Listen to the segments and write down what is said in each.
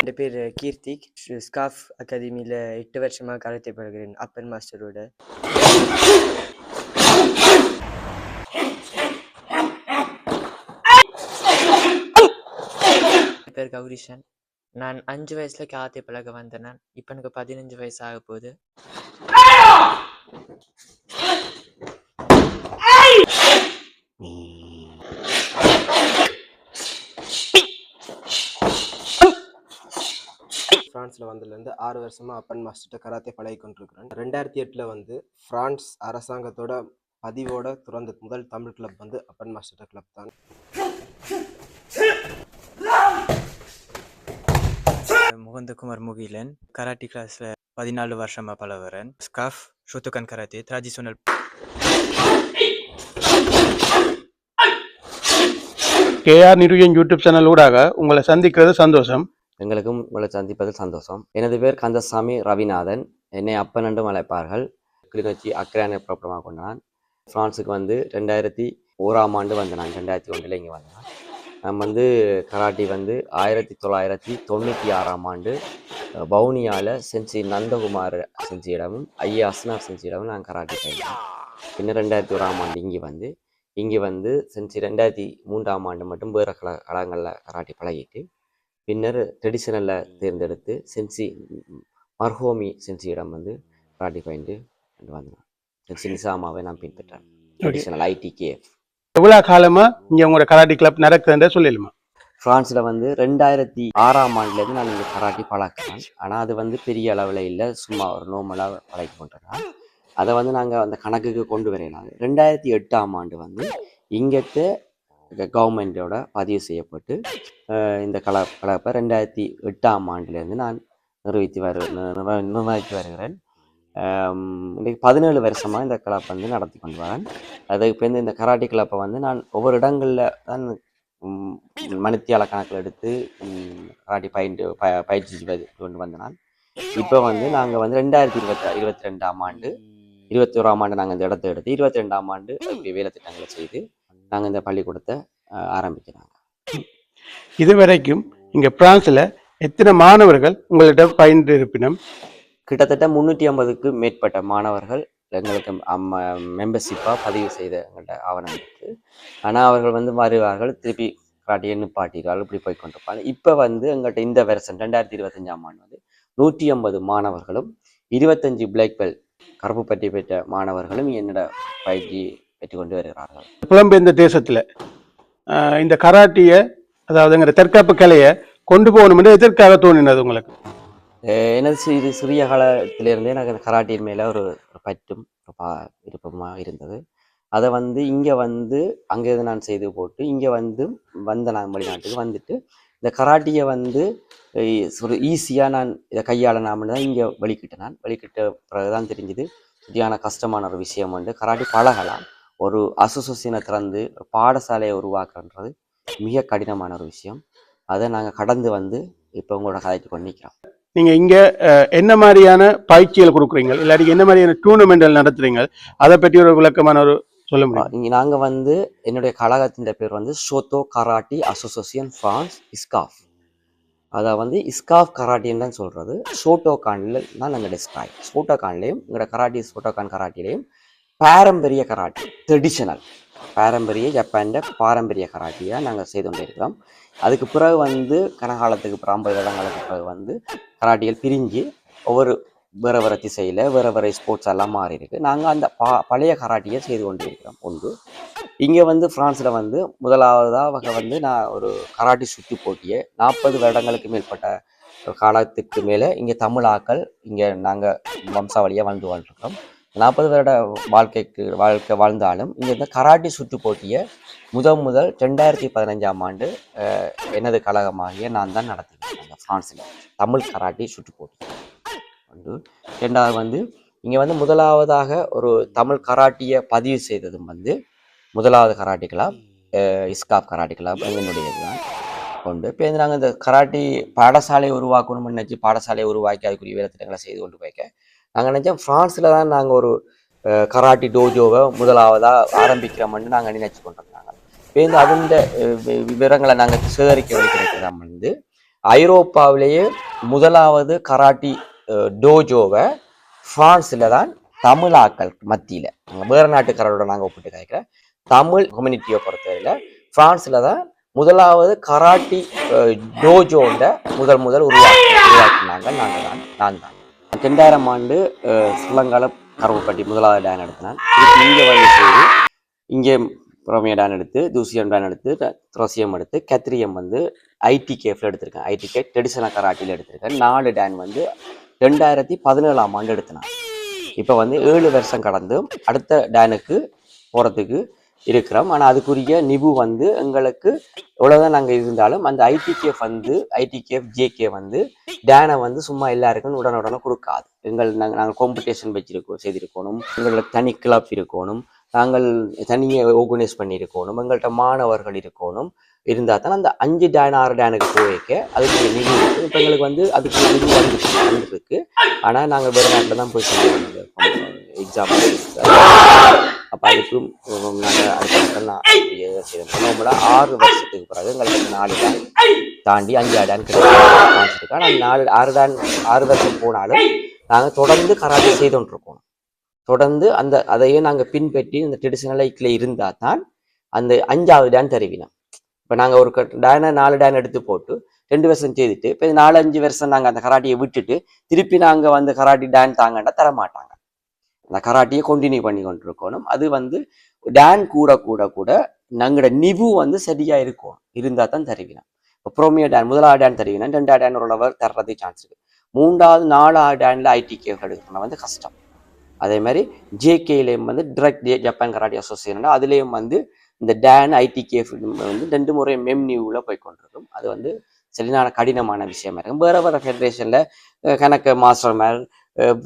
என் பேர் கீர்த்திக் ஸ்காஃப் அகாடமியில் எட்டு வருஷமாக கராத்தே பழகிறேன் அப்பன் மாஸ்டரோட என் பேர் கௌரிஷன். நான் அஞ்சு வயசுல கராத்தே பழக வந்தேன். இப்போ எனக்கு பதினஞ்சு வயசு ஆக போகுது ஃப்ரான்ஸில் வந்ததுலேருந்து ஆறு வருஷமாக அப்பன் மாஸ்டர்கிட்ட கராத்தே பழகி கொண்டிருக்கிறேன். ரெண்டாயிரத்தி எட்டில் வந்து ஃப்ரான்ஸ் அரசாங்கத்தோட பதிவோட துறந்த முதல் தமிழ் கிளப் வந்து அப்பன் மாஸ்டர் கிளப் தான். முகுந்தகுமார் முகிலன் கராட்டி கிளாஸில் பதினாலு வருஷமாக பழகுறேன். SKAF Shotokan karate traditional KR Niruyan YouTube channel ஊடாக உங்களை சந்திக்கிறது சந்தோஷம். எங்களுக்கும் உங்களை சந்திப்பதில் சந்தோஷம். எனது பேர் கந்தசாமி ரவிநாதன். என்னை அப்பன் என்றும் அழைப்பார்கள். கிளிநொச்சி அக்ரானை புறப்படமாக கொண்டான். ஃப்ரான்ஸுக்கு வந்து ரெண்டாயிரத்தி ஓராம் ஆண்டு வந்தேன் நான். ரெண்டாயிரத்தி ஒன்றில் இங்கே வந்தேன். நம்ம வந்து கராட்டி வந்து ஆயிரத்தி தொள்ளாயிரத்தி தொண்ணூற்றி ஆறாம் ஆண்டு பவுனியாவில் வவுனியாவில் செஞ்சி நந்தகுமார் செஞ்சியிடமும் ஐயா அஸ்னார் செஞ்சியிடமும் நான் கராட்டி பயின்றேன். பின்னர் ரெண்டாயிரத்தி ஓராம் ஆண்டு இங்கே வந்து இங்கே வந்து செஞ்சு ரெண்டாயிரத்தி மூன்றாம் ஆண்டு மட்டும் வேறு கல களங்களில் கராட்டி பழகிட்டு பின்னர் ட்ரெடிஷனலில் தேர்ந்தெடுத்து சென்சி மர்ஹோமி சென்சியிடம் வந்து கராட்டி பயின்று கொண்டு வந்தேன். சென்சி நிசாமாவை நான் பின்பற்றேன் ட்ரெடிஷனல் ஐடிகேஎஃப் எவ்வளோ காலமாக இங்கே உங்களோட கராட்டி கிளப் நடக்குதுன்ற சொல்லிடுமா ஃப்ரான்ஸில் வந்து ரெண்டாயிரத்தி ஆறாம் ஆண்டுலேருந்து நான் இங்கே கராட்டி பழக்கிறேன் ஆனால் அது வந்து பெரிய அளவில் இல்லை. சும்மா ஒரு நோமலாக பழகி கொண்டுறேன் அதை வந்து நாங்கள் அந்த கணக்குக்கு கொண்டு வரையலாம் ரெண்டாயிரத்தி எட்டாம் ஆண்டு வந்து இங்கത്തെ கவர்மெண்ட்டோட பதிவு செய்யப்பட்டு இந்த கல கலப்பை ரெண்டாயிரத்தி எட்டாம் ஆண்டுலேருந்து நான் நிர்வகித்து வரு நிர்வகித்து வருகிறேன். ஆம், இன்னைக்கு பதினேழு வருஷமாக இந்த கிளப் வந்து நடத்தி கொண்டு வரேன். அதுக்கு இப்போ இந்த கராட்டி கிளப்பை வந்து நான் ஒவ்வொரு இடங்களில் தான் மணித்தியால கணக்கில் எடுத்து கராட்டி பயின்று ப பயிற்சி கொண்டு வந்த நான் இப்போ வந்து நாங்கள் வந்து ரெண்டாயிரத்தி இருபத்தி இருபத்தி ரெண்டாம் ஆண்டு இருபத்தி ஓராம் ஆண்டு நாங்கள் இந்த இடத்த எடுத்து இருபத்தி ரெண்டாம் ஆண்டு அப்படி வேலை திட்டங்களை செய்து நாங்கள் இந்த பள்ளிக்கூடத்தை ஆரம்பிக்கிறாங்க. இது வரைக்கும் இங்கே பிரான்ஸில் எத்தனை மாணவர்கள் உங்கள்கிட்ட பயின்று இருப்பினும் கிட்டத்தட்ட முந்நூற்றி ஐம்பதுக்கு மேற்பட்ட மாணவர்கள் எங்களுக்கு மெம்பர்ஷிப்பாக பதிவு செய்த எங்கள்கிட்ட ஆவணம் இருக்குது ஆனால் அவர்கள் வந்து வருவார்கள் திருப்பி கராட்டியை நிப்பாட்டிடுவார்கள் இப்படி போய் கொண்டிருப்பாங்க. இப்போ வந்து எங்கள்கிட்ட இந்த வருஷம் ரெண்டாயிரத்தி இருபத்தஞ்சாம் ஆண்டு வந்து நூற்றி ஐம்பது மாணவர்களும் இருபத்தஞ்சு பிளாக் பெல்ட் கருப்பு பட்டி பெற்ற மாணவர்களும் என்னோட பயிற்சி பெற்றுக்கொண்டு வருகிறார்கள். புலம்பெயர்ந்த தேசத்தில் இந்த கராட்டியை அதாவது எங்கிற தற்காப்பு கலையை கொண்டு போகணும்னு எதற்காக தோணினது உங்களுக்கு? எனது சிறு சிறிய காலத்திலிருந்தே எனக்கு அந்த கராட்டியின் மேலே ஒரு பற்றும் விருப்பமாக இருந்தது. அதை வந்து இங்கே வந்து அங்கே நான் செய்து போட்டு இங்கே வந்து வந்த நான் வெளிநாட்டுக்கு வந்துட்டு இந்த கராட்டியை வந்து ஒரு ஈஸியாக நான் இதை கையாளனாம்னு தான் இங்கே வெளிக்கிட்டேன் நான். வெளிக்கிட்ட பிறகு தான் தெரிஞ்சுது சரியான கஷ்டமான ஒரு விஷயம் வந்து கராட்டி பழகலாம். ஒரு அசோசியேஷனை திறந்து பாடசாலையை உருவாக்குறது மிக கடினமான ஒரு விஷயம். அதை நாங்கள் கடந்து வந்து இப்போ உங்களோட கதைக்கு கொண்டு நிற்கிறோம் நீங்கள் இங்கே என்ன மாதிரியான பயிற்சிகள் கொடுக்குறீங்க? இல்லாட்டி என்ன மாதிரியான டூர்னமெண்டல் நடத்துறீங்க? அதை பற்றி ஒரு விளக்கமான ஒரு சொல்ல முடியும்? இங்கே நாங்கள் வந்து என்னுடைய கழகத்தின் பேர் வந்து Shoto karate association France ISKF. அதை வந்து இஸ்காஃப் கராட்டின்னு தான் சொல்கிறது ஷோட்டோ கானில் தான் நாங்கள் டிஸ்காய் ஷோட்டோ கான்லேயும் எங்களோட கராட்டி ஷோட்டோ கான் கராட்டிலையும் பாரம்பரிய கராட்டி ட்ரெடிஷனல் பாரம்பரிய ஜப்பான்ட பாரம்பரிய கராட்டியாக நாங்கள் செய்து கொண்டிருக்கிறோம். அதுக்கு பிறகு வந்து கனகாலத்துக்கு பிறகு ஐம்பது வருடங்களுக்கு பிறகு வந்து கராட்டிகள் பிரிஞ்சு ஒவ்வொரு வேறு வேறு திசையில் வேறு வேறு ஸ்போர்ட்ஸ் எல்லாம் மாறி இருக்கு. நாங்கள் அந்த பா பழைய கராட்டியை செய்து கொண்டிருக்கிறோம். ஒன்று இங்கே வந்து ஃப்ரான்ஸில் வந்து முதலாவதாக வகை வந்து நான் ஒரு கராட்டி சுற்றி போட்டியை நாற்பது வருடங்களுக்கு மேற்பட்ட காலத்துக்கு மேலே இங்கே தமிழ் ஆக்கள் இங்கே நாங்கள் வம்சாவளியாக வாழ்ந்து வாழ்ந்துருக்கிறோம் நாற்பது வருட வாழ்க்கைக்கு வாழ்க்கை வாழ்ந்தாலும் இங்கே இருந்த கராட்டி சுற்று போட்டியை முதல் முதல் ரெண்டாயிரத்தி பதினஞ்சாம் ஆண்டு எனது கழகமாகிய நான் தான் நடத்தினேன். ஃப்ரான்ஸில் தமிழ் கராட்டி சுற்று போட்டி. வந்து ரெண்டாவது வந்து இங்கே வந்து முதலாவதாக ஒரு தமிழ் கராட்டியை பதிவு செய்ததும் வந்து முதலாவது karate club ISKF karate club எங்களுடையது தான். கொண்டு இப்போ வந்து நாங்கள் இந்த கராட்டி பாடசாலை உருவாக்கணும்னு நினச்சி பாடசாலையை உருவாக்கி அதுக்குரிய வேலை திட்டங்களை செய்து கொண்டு போய்க்க நாங்கள் நினச்சோம் ஃப்ரான்ஸில் தான் நாங்கள் ஒரு கராட்டி டோஜோவை முதலாவதாக ஆரம்பிக்கிறோம்னு நாங்கள் நினைச்சு கொண்டிருந்தாங்க. இப்போ இந்த அதுண்ட வி- விவரங்களை நாங்கள் சேகரிக்க வைக்கிறோம் வந்து ஐரோப்பாவிலேயே முதலாவது கராட்டி டோஜோவை ஃப்ரான்ஸில் தான் தமிழாக்கள் மத்தியில் வேறு நாட்டுக்காரரோட நாங்கள் ஒப்பிட்டு கேட்குற தமிழ் கம்யூனிட்டியை பொறுத்தவரையில் ஃப்ரான்ஸில் தான் முதலாவது கராட்டி டோஜோண்ட முதல் முதல் உருவாக்கி உருவாக்கினாங்க. நாங்கள் தான் நான் தான். ரெண்டாயிரம் ஆண்டு அஹ், ஸ்ரீலங்கால கருவப்பட்டி முதலாவது டேன் எடுத்தினான் இங்கே வந்து செய்து இங்கே புறமைய டேன் எடுத்து தூசியம் டேன் எடுத்து துரோசியம் எடுத்து கத்திரியம் வந்து ஐடி கேஃபில் எடுத்திருக்கேன். ஐடி கே ட்ரெடிஷனல் கராட்டியில் எடுத்திருக்கேன். நாலு டேன் வந்து ரெண்டாயிரத்தி பதினேழாம் ஆண்டு எடுத்தினான் இப்போ வந்து ஏழு வருஷம் கடந்து அடுத்த டேனுக்கு போகிறதுக்கு இருக்கிறோம். ஆனால் அதுக்குரிய நிபு வந்து எங்களுக்கு எவ்வளோதான் நாங்கள் இருந்தாலும் அந்த ஐடிகேஃப் வந்து ஐடிகேஃப் ஜேகே வந்து டேனை வந்து சும்மா எல்லாருக்கும் உடனுடனே கொடுக்காது. எங்கள் நாங்கள் நாங்கள் காம்படிஷன் வச்சிருக்கோம் செய்திருக்கணும். எங்களுக்கு தனி கிளப் இருக்கணும். நாங்கள் தனியை ஆர்கனைஸ் பண்ணியிருக்கணும். எங்கள்கிட்ட மாணவர்கள் இருக்கணும். இருந்தால் தான் அந்த அஞ்சு டேன் ஆறு டேனுக்கு போய்க்க அதுக்கு நிதி இருக்குது இப்போ எங்களுக்கு வந்து அதுக்கு நிதி வந்துருக்கு வந்துருக்கு. ஆனால் நாங்கள் வெளிநாட்டில் நாட்டில் தான் போய் செய்யணும் எக்ஸாம் அப்போ அதுக்கும் நாங்கள் அடுத்த செய்யணும் ஆறு வருஷத்துக்கு பிறகு எங்களுக்கு நாலு டேன் தாண்டி அஞ்சு டேன் கிடைச்சிருக்கு ஆனால் நாலு ஆறு டேன் ஆறு வருஷம் போனாலும் நாங்கள் தொடர்ந்து கராட்டே செய்து கொண்டிருக்கோம் தொடர்ந்து அந்த அதையே நாங்கள் பின்பற்றி இந்த ட்ரெடிஷனல் லைக்கில் இருந்தால் தான் அந்த அஞ்சாவது டேன் தருவினோம். இப்போ நாங்கள் ஒரு டேனை நாலு டேன் எடுத்து போட்டு ரெண்டு வருஷம் செய்துட்டு இப்போ நாலு அஞ்சு வருஷம் நாங்கள் அந்த கராட்டியை விட்டுட்டு திருப்பி நாங்கள் வந்து கராட்டி டேன் தாங்கன்னா தர மாட்டாங்க அந்த கராட்டியை கண்டினியூ பண்ணி கொண்டிருக்கணும். அது வந்து டேன் கூட கூட கூட நாங்களோட நிவு வந்து சரியா இருக்கும். இருந்தால் தான் தருவினோம் இப்போ ப்ரோமியோ டேன் முதலாவது டேன் தருவினா ரெண்டாவது டேன் ஓரளவு தர்றதுக்கு சான்ஸ் இருக்கு. மூன்றாவது நாலாவது டேனில் ஐடிகே எடுக்கணும். வந்து கஷ்டம். அதே மாதிரி ஜேகேலையும் வந்து டிரெக்ட் ஜப்பான் கராட்டி அசோசியேஷன் அதுலேயும் வந்து இந்த டேன் ஐடிகேஃப் வந்து ரெண்டு முறை மெம் நியூவில் போய் கொண்டிருக்கும். அது வந்து சரியான கடினமான விஷயமா இருக்கும். வேற வேற ஃபெடரேஷனில் கணக்கு மாஸ்டர் மேல்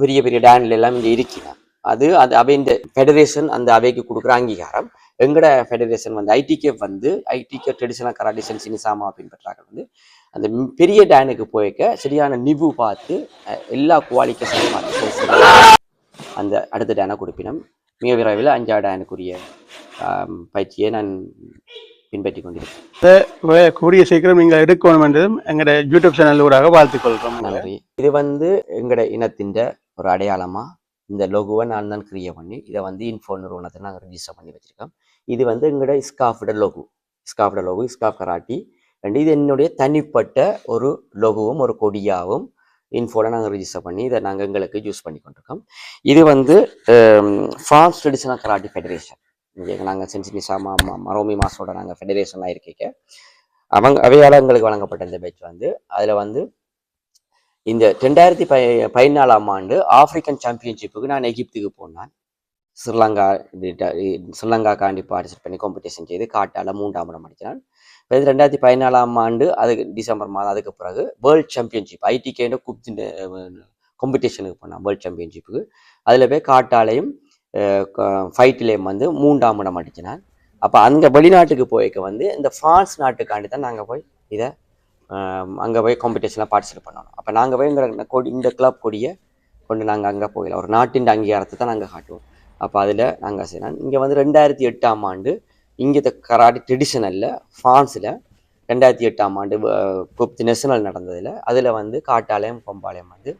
பெரிய பெரிய டேன்ல எல்லாம் இங்கே இருக்கிறேன். அது அது அவை இந்த ஃபெடரேஷன் அந்த அவைக்கு கொடுக்குற அங்கீகாரம். எங்கட ஃபெடரேஷன் வந்து ஐடிகேஃப் வந்து ITK traditional karate sensei Nishiyama பின்பற்றாங்க வந்து அந்த பெரிய டேனுக்கு போய்க்க சரியான நிவு பார்த்து எல்லா குவாலிஃபிகேஷனும் பார்த்து அந்த அடுத்த டேனை கொடுப்பினோம். மிக விரைவில் அஞ்சாவது டேனுக்குரிய பயிற்சியை நான் பின்பற்றி கொண்டிருக்கேன் கூடிய சீக்கிரம் நீங்கள் எடுக்கணும் என்றதும் எங்களோட யூடியூப் சேனல் ஊடாக வாழ்த்துக் கொள்கிறோம். நன்றி. இது வந்து எங்கட இனத்தின் ஒரு அடையாளமா? இந்த லோகுவை நான் தான் கிரியேட் பண்ணி இதை வந்து இன்ஃபோ நிறுவனத்தை நாங்கள் ரிஜிஸ்டர் பண்ணி வச்சுருக்கோம் இது வந்து எங்களோட ஸ்காஃபோட லோகோ ஸ்காஃபோட லோகு ஸ்காஃப் கராட்டி அண்ட் இது என்னுடைய தனிப்பட்ட ஒரு லோகோவும் ஒரு கொடியாகவும் இன்ஃபோவில் நாங்கள் ரிஜிஸ்டர் பண்ணி இதை நாங்கள் எங்களுக்கு யூஸ் பண்ணி கொண்டிருக்கோம். இது வந்து ஃப்ரான்ஸ் ட்ரெடிஷனல் கராட்டி ஃபெடரேஷன் இங்கே நாங்கள் சென்சினிசா மா மரோமி மாஸோட நாங்கள் ஃபெடரேஷனாக இருக்கீங்க. அவங்க அவையால் எங்களுக்கு வழங்கப்பட்ட இந்த பேட்ச் வந்து அதில் வந்து இந்த ரெண்டாயிரத்தி ப பதினாலாம் ஆண்டு ஆப்பிரிக்கன் சாம்பியன்ஷிப்புக்கு நான் எகிப்துக்கு போனேன். ஸ்ரீலங்கா ஸ்ரீலங்கா காண்டி பார்ட்டிசிபேட் பண்ணி காம்படிஷன் செய்து காட்டால மூன்றாம் இடம் அடித்தான் இது ரெண்டாயிரத்தி பதினாலாம் ஆண்டு அதுக்கு டிசம்பர் மாதம் அதுக்கு பிறகு வேர்ல்ட் சாம்பியன்ஷிப் ஐடிகேண்ட குப்தி காம்படிஷனுக்கு போனான் வேர்ல்ட் சாம்பியன்ஷிப்புக்கு அதில் போய் காட்டாலையும் ஃபைட்டிலையும் வந்து மூன்றாம் இடம் அடிச்சினான் அப்போ அங்கே வெளிநாட்டுக்கு போய்க்க வந்து இந்த ஃப்ரான்ஸ் நாட்டுக்காண்டி தான் நாங்கள் போய் இதை அங்கே போய் காம்படிஷனில் பார்ட்டிசிபேட் பண்ணணும். அப்போ நாங்கள் போய் எங்களை கொடி இந்த கிளப் கொடியை கொண்டு நாங்கள் அங்கே போயிடலாம் ஒரு நாட்டின் அங்கீகாரத்தை தான் நாங்கள் காட்டுவோம். அப்போ அதில் நாங்கள் செய்யலாம் இங்கே வந்து ரெண்டாயிரத்தி எட்டாம் ஆண்டு இங்கே கராட்டி ட்ரெடிஷனலில் ஃப்ரான்ஸில் ரெண்டாயிரத்தி எட்டாம் ஆண்டு குப்தி நேஷனல் நடந்ததில் அதில் வந்து காட்டாலயம் கொம்பாலயம் வந்து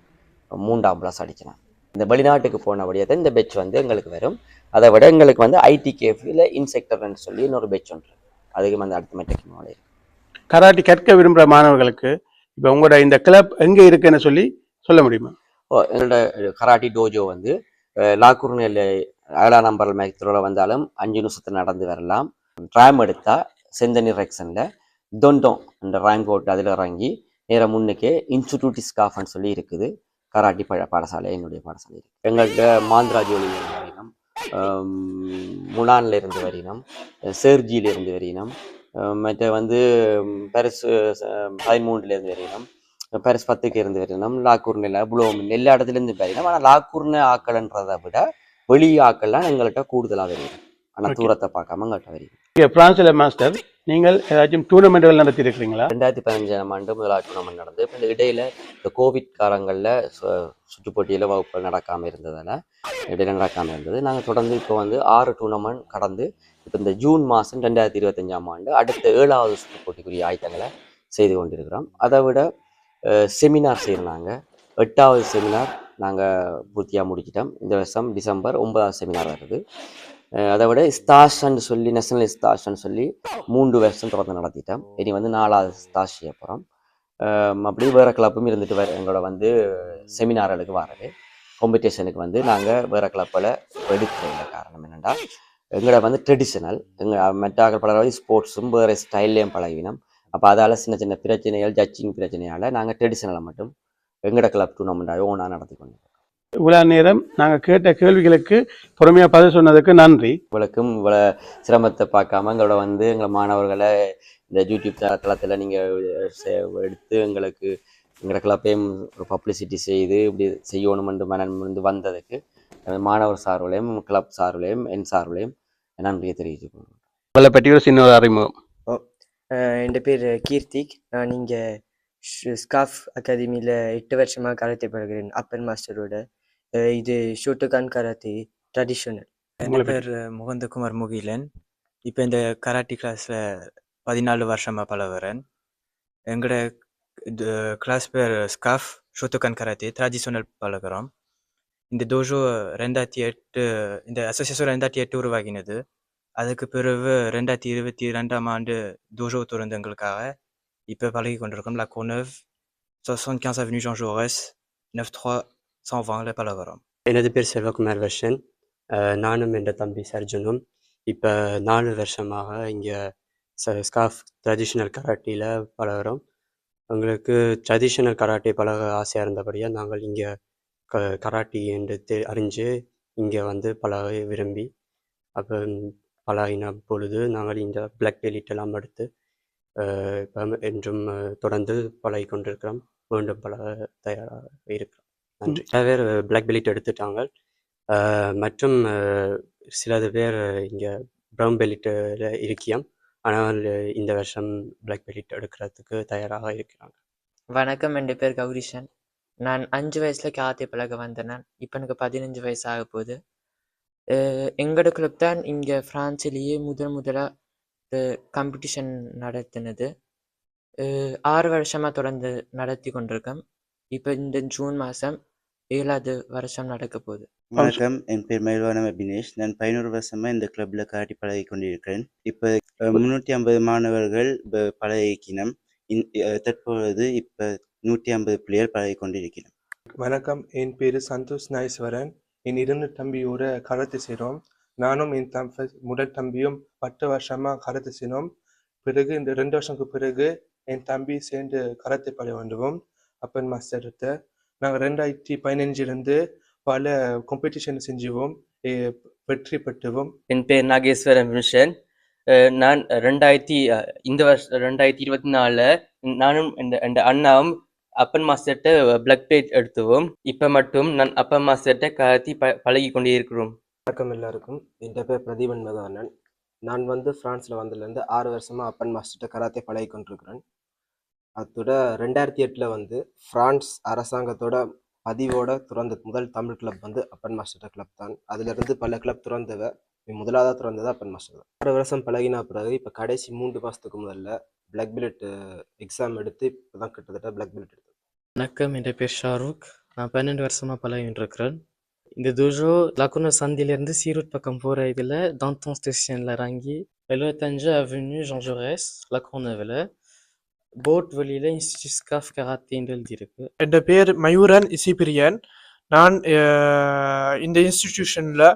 மூன்றாம் பிளஸ் அடிச்சினான் இந்த வெளிநாட்டுக்கு போனபடியே தான் இந்த பெட்ச் வந்து எங்களுக்கு வரும். அதை விட எங்களுக்கு வந்து ஐடி கேஃபில் இன்செக்டர்னு சொல்லி இன்னொரு பெட்ச் ஒன்று அதுக்கு வந்து அடுத்த மெட்ரிக் மாடல் கராட்டி கற்க விரும்புகிற மாணவர்களுக்கு இப்போ உங்களோட இந்த கிளப் எங்கே இருக்குன்னு சொல்லி சொல்ல முடியுமா? ஓ என்னோட கராட்டி டோஜோ வந்து லாக்கூர்னில் ஏழாம் நம்பர் மேக்தரோட வந்தாலும் அஞ்சு நிமிஷத்தில் நடந்து வரலாம். ட்ராம் எடுத்தா செந்தனி ரெக்ஷனில் தொண்டோம் அந்த ரேங்க் போட்டு அதில் இறங்கி நேரம் முன்னுக்கே இன்ஸ்டிடியூட் ஸ்காஃப்னு சொல்லி இருக்குது. கராட்டி பழ பாடசாலை என்னுடைய பாடசாலை இருக்குது எங்கள்கிட்ட மாந்திரா ஜோலியிலிருந்து இருந்து வரினம் முனான்ல இருந்து வரினம் சேர்ஜியிலிருந்து வரினம் மற்ற வந்து பரிசு பதிமூணுல இருந்து வரினம் பரிசு பத்துக்கு இருந்து வரினம் லாக்கூர்னில் புளோமின் எல்லா இடத்துல இருந்து வரினம் ஆனால் லாக்கூர்னு ஆக்கள்ன்றதை விட வெளி ஆக்கள்லாம் எங்கள்கிட்ட கூடுதலாக வரினம் ஆனால். தூரத்தை பார்க்காம எங்கள்கிட்ட இங்கே பிரான்ஸில் மாஸ்டர் நீங்கள் ஏதாச்சும் டூர்னமெண்ட்கள் நடத்தி இருக்கிறீங்களா ரெண்டாயிரத்தி பதினஞ்சாம் ஆண்டு முதலாவது டூர்னமெண்ட் நடந்து இப்போ இந்த இடையில இந்த கோவிட் காலங்களில் சுற்றுப் போட்டியில் வகுப்புகள் நடக்காமல் இருந்ததால் இடையில நடக்காமல் இருந்தது. நாங்கள் தொடர்ந்து இப்போ வந்து ஆறு டூர்னமெண்ட் கடந்து இப்போ இந்த ஜூன் மாதம் ரெண்டாயிரத்தி இருபத்தஞ்சாம் ஆண்டு அடுத்த ஏழாவது சுற்றுப் போட்டிக்குரிய ஆயத்தங்களை செய்து கொண்டிருக்கிறோம். அதை விட செமினார் செய்கிறாங்க எட்டாவது செமினார் நாங்கள் பூர்த்தியாக முடிச்சிட்டோம். இந்த வருஷம் டிசம்பர் ஒன்பதாவது செமினார் வருது. அதை விட ஸ்டாஷ்ன்னு சொல்லி நேஷனல் ஸ்டாஷ்ன்னு சொல்லி மூன்று வருஷம் தொடர்ந்து நடத்திட்டோம். இனி வந்து நாலாவது ஸ்டாஷ் செய்ய போகிறோம் அப்படி வேறு கிளப்பும் இருந்துட்டு வர எங்களோட வந்து செமினார்களுக்கு வரது காம்படிஷனுக்கு வந்து நாங்கள் வேறு கிளப்பில் எடுக்கிற காரணம் என்னென்னா எங்களோட வந்து ட்ரெடிஷனல் எங்கள் மெட்டாக்கள் பலராக ஸ்போர்ட்ஸும் வேறு ஸ்டைல்லையும் பழகினோம். அப்போ அதால் சின்ன சின்ன பிரச்சனைகள் ஜட்ஜிங் பிரச்சனையால் நாங்கள் ட்ரெடிஷனலை மட்டும் எங்களோட கிளப் டூர்னமெண்ட்டாக ஓனாக நடத்தி கொண்டோம் இவ்வளோ நேரம் நாங்கள் கேட்ட கேள்விகளுக்கு பொறுமையாக பதில் சொன்னதுக்கு நன்றி. இவ்வளோக்கும் இவ்வளோ சிரமத்தை பார்க்காம எங்களோட வந்து எங்கள் மாணவர்களை இந்த யூடியூப் தளத்தில் நீங்கள் எடுத்து எங்களுக்கு எங்களோட கிளப்பையும் ஒரு பப்ளிசிட்டி செய்து இப்படி செய்யணுமென்று மனம் வந்து வந்ததுக்கு மாணவர் சார்பிலையும் கிளப் சார்பிலையும் என் சார்பிலையும் நன்றியை தெரிவிச்சுக்கணும் உங்களை பற்றி ஒரு சின்ன அறிமுகம். என் பேர் கீர்த்திக். நான் இங்கே ஸ்காஃப் அகாடமியில் எட்டு வருஷமாக கராத்தே பழகிறேன். அப்பன் மாஸ்டரோட. இது ஷோட்டோகான் கராத்தே ட்ரெடிஷனல் என் பேர் முகந்தகுமார் முகிலன். இப்போ இந்த கராட்டி கிளாஸில் பதினாலு வருஷமாக பழகுறேன். எங்களோட இது கிளாஸ் பேர் ஸ்காஃப் ஷோத்துக்கான் கராத்தே ட்ராடிஷனல் பழகுறோம். இந்த டோஜோ ரெண்டாயிரத்தி எட்டு இந்த அசோசியேஷன் ரெண்டாயிரத்தி எட்டு உருவாகினது அதுக்கு பிறகு ரெண்டாயிரத்தி இருபத்தி ரெண்டாம் ஆண்டு டோஜோ துறந்தங்களுக்காக இப்போ பழகி கொண்டிருக்கோம் லா கோனவ் சொசன் கேன்ஸ் அவென்யூ ஜான் Jaurès நெஃப் த்ரா சான் வாங்கல பழகுறோம் எனது பேர் செல்வகுமார் வர்ஷன். நானும் என்ற தம்பி சர்ஜனும் இப்போ நாலு வருஷமாக இங்கே ஸ்காஃப் ட்ரெடிஷ்னல் கராட்டியில் பழகுறோம். எங்களுக்கு ட்ரெடிஷ்னல் கராட்டே பழக ஆசையாக இருந்தபடியாக நாங்கள் இங்கே க கராட்டி என்று தெ அறிஞ்சு இங்கே வந்து பழக விரும்பி அப்போ பழகின பொழுது நாங்கள் இந்த பிளாக் பெல்ட் எல்லாம் எடுத்து இப்போ என்றும் தொடர்ந்து பழகி கொண்டிருக்கிறோம். மீண்டும் பழக தயாராக இருக்கிறோம். நன்றி. சில பேர் பிளாக் பெல்ட் எடுத்துட்டாங்க. மற்றும் சிலது பேர் இங்கே ப்ரௌன் பெல்ட்டில் இருக்கியம். ஆனால் இந்த வருஷம் பிளாக் பெல்ட் எடுக்கிறதுக்கு தயாராக இருக்கிறாங்க. வணக்கம். என் பேர் கௌரிஷன் நான் அஞ்சு வயசுல கராத்தே பழக வந்தேன் நான். இப்போ எனக்கு பதினஞ்சு வயசு ஆக போகுது. எங்களோட கிளப் தான் இங்கே ஃப்ரான்ஸ்லேயே முதல் முதலாக காம்படிஷன் நடத்தினது. ஆறு வருஷமாக தொடர்ந்து நடத்தி கொண்டிருக்கோம் இப்போ இந்த ஜூன் மாதம் ஏழாவது வருஷம் நடக்க போகுது. வணக்கம். என் பேர் மயில்வானம் அபினேஷ். நான் பதினோரு வருஷமா இந்த கிளப்ல கராட்டி பழகி கொண்டிருக்கிறேன். இப்போ முன்னூற்றி ஐம்பது மாணவர்கள் ப- பழகிக்கினோம் இன்- தற்பொழுது இப்போ நூற்றி ஐம்பது பிள்ளைகள் பழகி கொண்டிருக்கிறோம் வணக்கம். என் பேர் சந்தோஷ் நாயஸ்வரன். என் இரண்டு தம்பியோட கராத்தே செய்கிறோம் நானும் என் தம் முதல் தம்பியும் பத்து வருஷமாக கராத்தே செய்யணும் பிறகு இந்த ரெண்டு வருஷத்துக்கு பிறகு என் தம்பி சேர்ந்து கராத்தே பழக வேண்டுவோம். அப்பன் மாஸ்டர்கிட்ட நாங்கள் ரெண்டாயிரத்தி பதினஞ்சிலிருந்து பல காம்படிஷன் செஞ்சுவோம். வெற்றி பெற்றுவோம். என் பேர் நாகேஸ்வரன் மிஷன் நான் ரெண்டாயிரத்தி இந்த வருஷம் ரெண்டாயிரத்தி இருபத்தி நாலில் நானும் இந்த அண்ணாவும் அப்பன் மாஸ்டர்கிட்ட பிளக் பிளேட் எடுத்துவோம். இப்போ மட்டும் நான் அப்பன் மாஸ்டர்கிட்ட கத்தி ப பழகி கொண்டே இருக்கிறோம். வணக்கம் எல்லாருக்கும். என் பேர் பிரதீபன் மகானன் நான் வந்து ஃப்ரான்ஸில் வந்ததுலேருந்து ஆறு வருஷமாக அப்பன் மாஸ்டர்கிட்ட கராத்தே பழகி கொண்டிருக்கிறேன் அத்தோட ரெண்டாயிரத்தி எட்டில் வந்து ஃப்ரான்ஸ் அரசாங்கத்தோட பதிவோட துறந்த முதல் தமிழ் கிளப் வந்து அப்பன் மாஸ்டர் கிளப் தான். அதுலேருந்து பல கிளப் துறந்தவ முதலாவதாக துறந்தது அப்பன் மாஸ்டர் தான். ஆறு வருஷம் பழகினா பிறகு இப்போ கடைசி மூன்று மாதத்துக்கு முதல்ல பிளாக் பெல்ட் எக்ஸாம் எடுத்து இப்போ தான் கிட்டத்தட்ட பிளாக் பெல்ட் எடுத்தேன். வணக்கம் என் பேர் ஷாருக். நான் பன்னெண்டு வருஷமாக பழகிட்டு இருக்கிறேன் இந்த துஜோ லக்குனர் சந்திலேருந்து சீரூட் பக்கம் போகிற இதில் டான்டோன் ஸ்டேஷனில் இறங்கி எழுபத்தஞ்சு அவென்யூ ஜான் ஜோரேஸ் லக்ரோனவில் போட் வழியில் இன்ஸ்டியூட் ஸ்காஃப் கராத்தேன்னு எழுதியிருக்கு. என் பேர் மயூரன் இசிபிரியன். நான் இந்த இன்ஸ்டிடியூஷனில்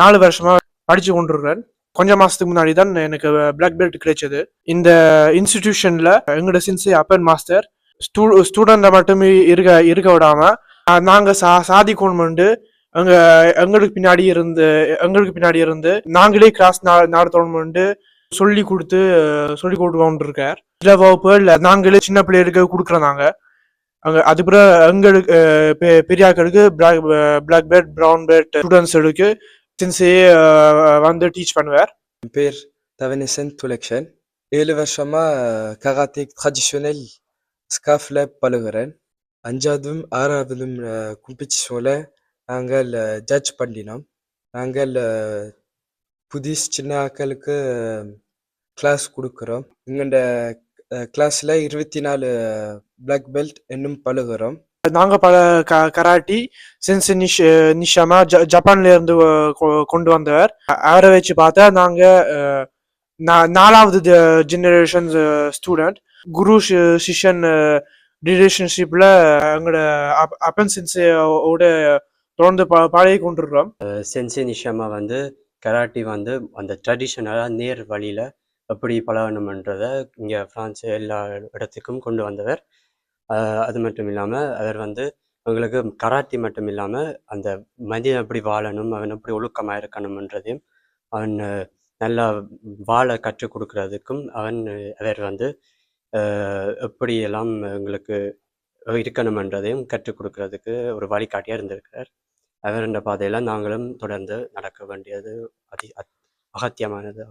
நாலு வருஷமா படித்து கொண்டிருக்கிறேன். கொஞ்ச மாசத்துக்கு முன்னாடி தான் எனக்கு பிளாக் பெல்ட் கிடைச்சது. இந்த இன்ஸ்டிடியூஷன்ல எங்களோட சின்சி அப்பன் மாஸ்டர் ஸ்டூ ஸ்டூடெண்ட்டை மட்டும் இருக்க இருக்க விடாம நாங்க சா சாதிக்கணும்னு எங்க எங்களுக்கு பின்னாடி இருந்து எங்களுக்கு பின்னாடி இருந்து நாங்களே கிளாஸ் நடத்தணும்னு சொல்லி கொடுத்து சொல்லி கொடுத்து இருக்கார் சில வகுப்புகள் நாங்களே சின்ன பிள்ளைகளுக்கு கொடுக்குறோம் நாங்க. அங்க அதுக்கப்புறம் எங்களுக்கு பெ- பெரியாக்களுக்கு black black belt brown belt ஸ்டூடெண்ட்ஸுக்கு சின்சே வந்து டீச் பண்ணுவார் என் பேர் தவனிசன் துலக்ஷன் ஏழு வருஷமாக கராத்தே ட்ரெடிஷ்னல் ஸ்காஃபில் பழகுறேன் அஞ்சாவதும் ஆறாவதும் காம்படிஷனில் நாங்கள் ஜட்ஜ் பண்ணினோம் நாங்கள் புதுசு சின்ன ஆட்களுக்கு கிளாஸ் கொடுக்குறோம் எங்கள்ட கிளாஸில் இருபத்தி நாலு பிளாக் பெல்ட் இன்னும் பழகுறோம் நாங்க பல க கராட்டி சென்ஸ் நிஷ் நிஷாமா ஜ ஜப்பான்ல இருந்து கொ- கொண்டு வந்தவர். அவரை வச்சு பார்த்தா நாங்க நா- நாலாவது ஜெனரேஷன் ஸ்டூடெண்ட் குரு சிஷன் சிஷ்யன் ரிலேஷன்ஷிப்ல எங்களோட அப் அப்பன் சென்சேவோட தொடர்ந்து ப பழகி கொண்டிருக்கிறோம். சென்சே நிஷாமா வந்து கராட்டி வந்து அந்த ட்ரெடிஷ்னலாக நேர் வழியில் எப்படி பழகணுமன்றதை இங்கே ஃப்ரான்ஸ் எல்லா இடத்துக்கும் கொண்டு வந்தவர். அது மட்டும் இல்லாமல் அவர் வந்து எங்களுக்கு கராத்தி மட்டும் இல்லாமல் அந்த மனிதன் எப்படி வாழணும் அவன் எப்படி ஒழுக்கமாக இருக்கணும்ன்றதையும் அவன் நல்லா வாழ கற்றுக் கொடுக்கறதுக்கும் அவன் அவர் வந்து எப்படியெல்லாம் எங்களுக்கு இருக்கணும்ன்றதையும் கற்றுக் கொடுக்கறதுக்கு ஒரு வழிகாட்டியாக இருந்திருக்கிறார். அவர் என்ற பாதையில் நாங்களும் தொடர்ந்து நடக்க வேண்டியது அதி அகத்தியமானது.